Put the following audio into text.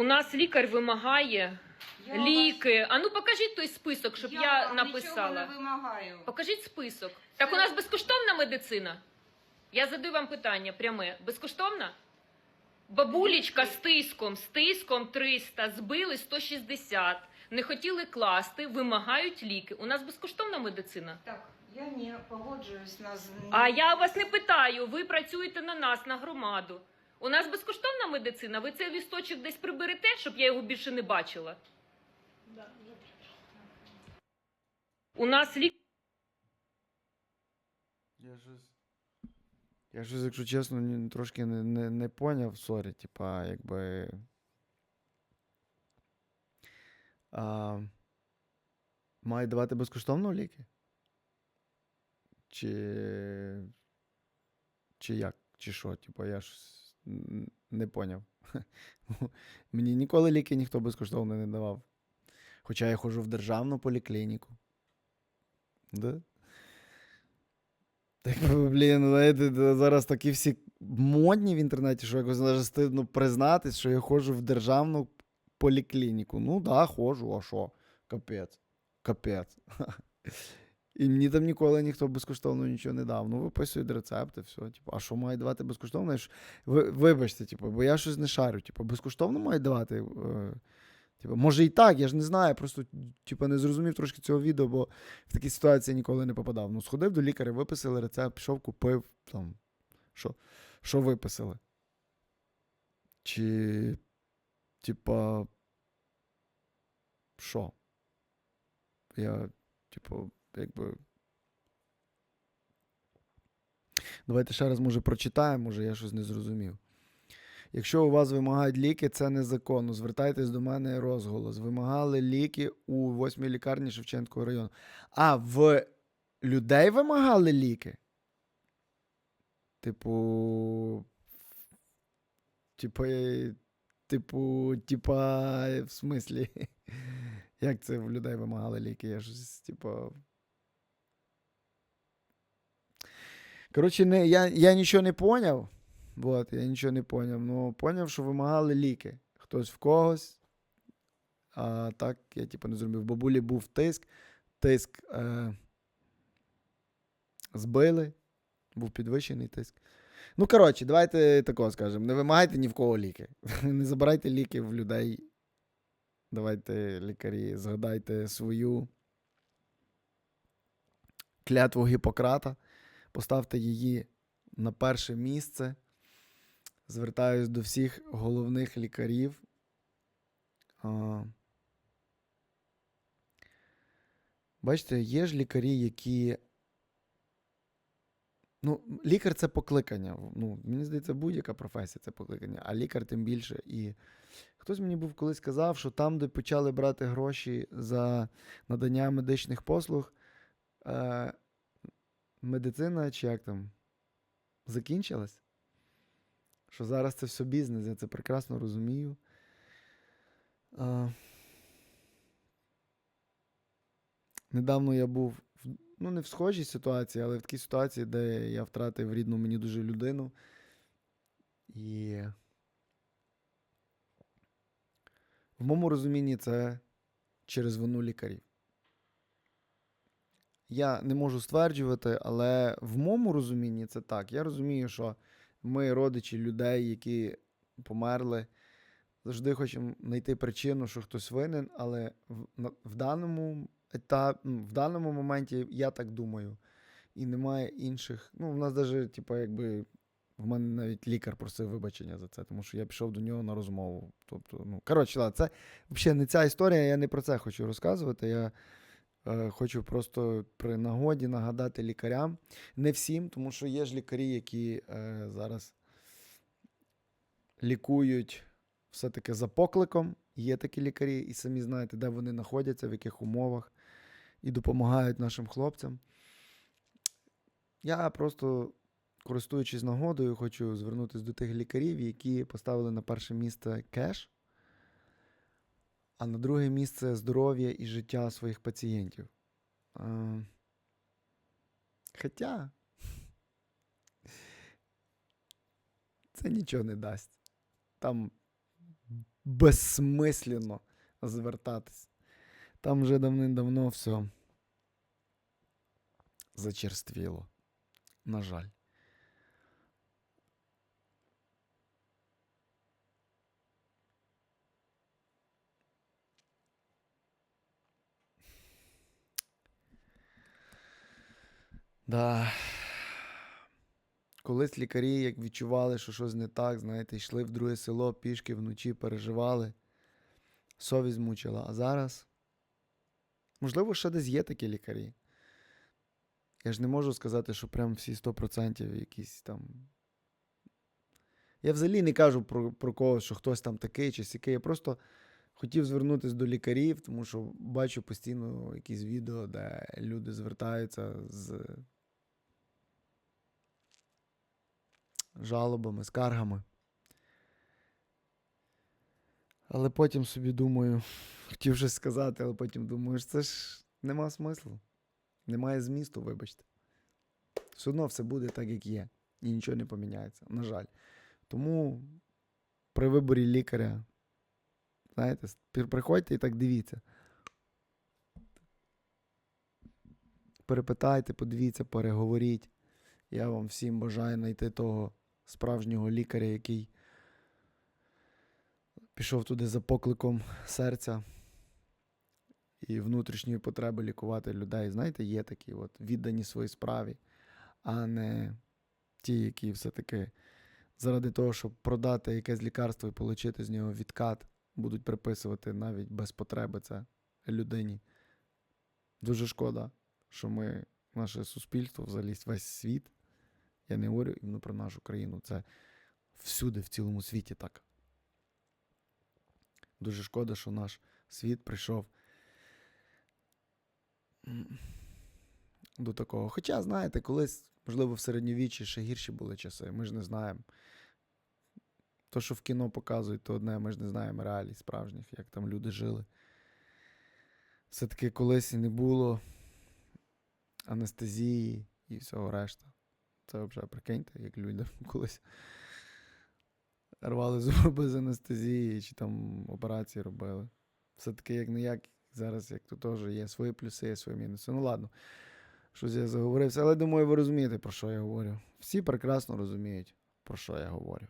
У нас лікар вимагає Я ліки. А ну покажіть той список, щоб я, вам написала. Нічого не вимагаю. Покажіть список. Так у нас безкоштовна медицина? Я задаю вам питання пряме. Безкоштовна? Бабулечка з тиском, з тиском 300, збили 160, не хотіли класти, вимагають ліки. У нас безкоштовна медицина? Так, я не погоджуюсь на з- А я вас не питаю, ви працюєте на нас, на громаду. У нас безкоштовна медицина? Ви цей лісточок десь приберете, щоб я його більше не бачила? У нас лік... Я щось. Я щось, якщо чесно, ні- трошки не, не, не поняв, сорі, типа, якби. А, мають давати безкоштовно ліки? Чи. Чи як? Чи що? Типа, я щось не поняв. Мені ніколи ліки ніхто безкоштовно не давав. Хоча я ходжу в державну поліклініку. Да? Так, блін, знаєте, зараз такі всі модні в інтернеті, що якось навіть стидно признатись, що я ходжу в державну поліклініку. Ну да, ходжу, а що? Капець. Капець. І мені там ніколи ніхто безкоштовно нічого не дав. Ну, виписують рецепти, все. Типу, а що мають давати безкоштовно? Ви, вибачте, типу, бо я щось не шарю. Типу, безкоштовно мають давати. Е, типу, може і так, я ж не знаю. Просто типу, не зрозумів трошки цього відео, бо в такі ситуації ніколи не попадав. Ну, сходив до лікаря, виписали рецепт, пішов, купив там. Що, що виписали? Чи, типа, що? Я, типу, якби. Давайте ще раз, може, прочитаємо, може, я щось не зрозумів. Якщо у вас вимагають ліки, це незаконно. Звертайтесь до мене розголос. Вимагали ліки у восьмій лікарні Шевченського району. А в людей вимагали ліки? Типу. Типу. е, Типу, типа, в смислі. Як це в людей вимагали ліки? Я щось, типу. Коротше, не, я, я нічого не поняв. Вот, я нічого не поняв. Ну, поняв, що вимагали ліки. Хтось в когось. А так, я типу не зрозумів. В бабулі був тиск, тиск е, збили, був підвищений тиск. Ну, коротше, давайте такого скажемо. Не вимагайте ні в кого ліки. Не забирайте ліки в людей. Давайте, лікарі, згадайте свою клятву Гіппократа, поставте її на перше місце. Звертаюсь до всіх головних лікарів. Бачите, є ж лікарі, які. Ну, лікар це покликання. Ну, мені здається, будь-яка професія це покликання, а лікар тим більше. І хтось мені був колись сказав, що там, де почали брати гроші за надання медичних послуг, е, медицина чи як там закінчилась. Що зараз це все бізнес, я це прекрасно розумію. А, недавно я був в, ну, не в схожій ситуації, але в такій ситуації, де я втратив рідну мені дуже людину. І в моєму розумінні це через вину лікарів. Я не можу стверджувати, але в моєму розумінні це так. Я розумію, що ми, родичі людей, які померли, завжди хочемо знайти причину, що хтось винен, але в, в даному етап, в даному моменті я так думаю. І немає інших. Ну, в нас навіть, типу, якби. В мене навіть лікар просив вибачення за це, тому що я пішов до нього на розмову. Тобто, ну, коротше, це взагалі не ця історія, я не про це хочу розказувати. Я хочу просто при нагоді нагадати лікарям. Не всім, тому що є ж лікарі, які е, зараз лікують все-таки за покликом. Є такі лікарі, і самі знаєте, де вони знаходяться, в яких умовах, і допомагають нашим хлопцям. Я просто, користуючись нагодою, хочу звернутися до тих лікарів, які поставили на перше місце кеш, а на друге місце здоров'я і життя своїх пацієнтів. Е, Хоча це нічого не дасть. Там безсмислено звертатись. Там вже давним-давно все зачерствіло. На жаль. Да. Колись лікарі, як відчували, що щось не так, знаєте, йшли в друге село пішки вночі, переживали, совість мучила. А зараз, можливо, ще десь є такі лікарі. Я ж не можу сказати, що прям всі 100% якісь там. Я взагалі не кажу про, про когось, що хтось там такий чи сякий. Я просто хотів звернутися до лікарів, тому що бачу постійно якісь відео, де люди звертаються з жалобами, скаргами. Але потім собі думаю, хотів щось сказати, але потім думаю, що це ж нема смислу. Немає змісту, вибачте. Все одно все буде так, як є. І нічого не поміняється. На жаль. Тому при виборі лікаря, знаєте, приходьте і так дивіться. Перепитайте, подивіться, переговоріть. Я вам всім бажаю знайти того справжнього лікаря, який пішов туди за покликом серця і внутрішньої потреби лікувати людей. Знаєте, є такі от віддані своїй справі, а не ті, які все-таки заради того, щоб продати якесь лікарство і отримати з нього відкат, будуть приписувати навіть без потреби це людині. Дуже шкода, що ми, наше суспільство, взагалі весь світ, я не говорю іменно про нашу країну, це всюди, в цілому світі так. Дуже шкода, що наш світ прийшов до такого. Хоча, знаєте, колись, можливо, в середньовіччі ще гірші були часи, ми ж не знаємо. То, що в кіно показують, то одне, ми ж не знаємо реалій справжніх, як там люди жили. Все-таки колись і не було анестезії і всього решта. Це взагалі прикиньте, як люди колись рвали зуби з анестезії, чи там операції робили. Все-таки як не як, зараз як то теж є свої плюси, є свої мінуси. Ну ладно, щось я заговорився, але думаю, ви розумієте, про що я говорю. Всі прекрасно розуміють, про що я говорю.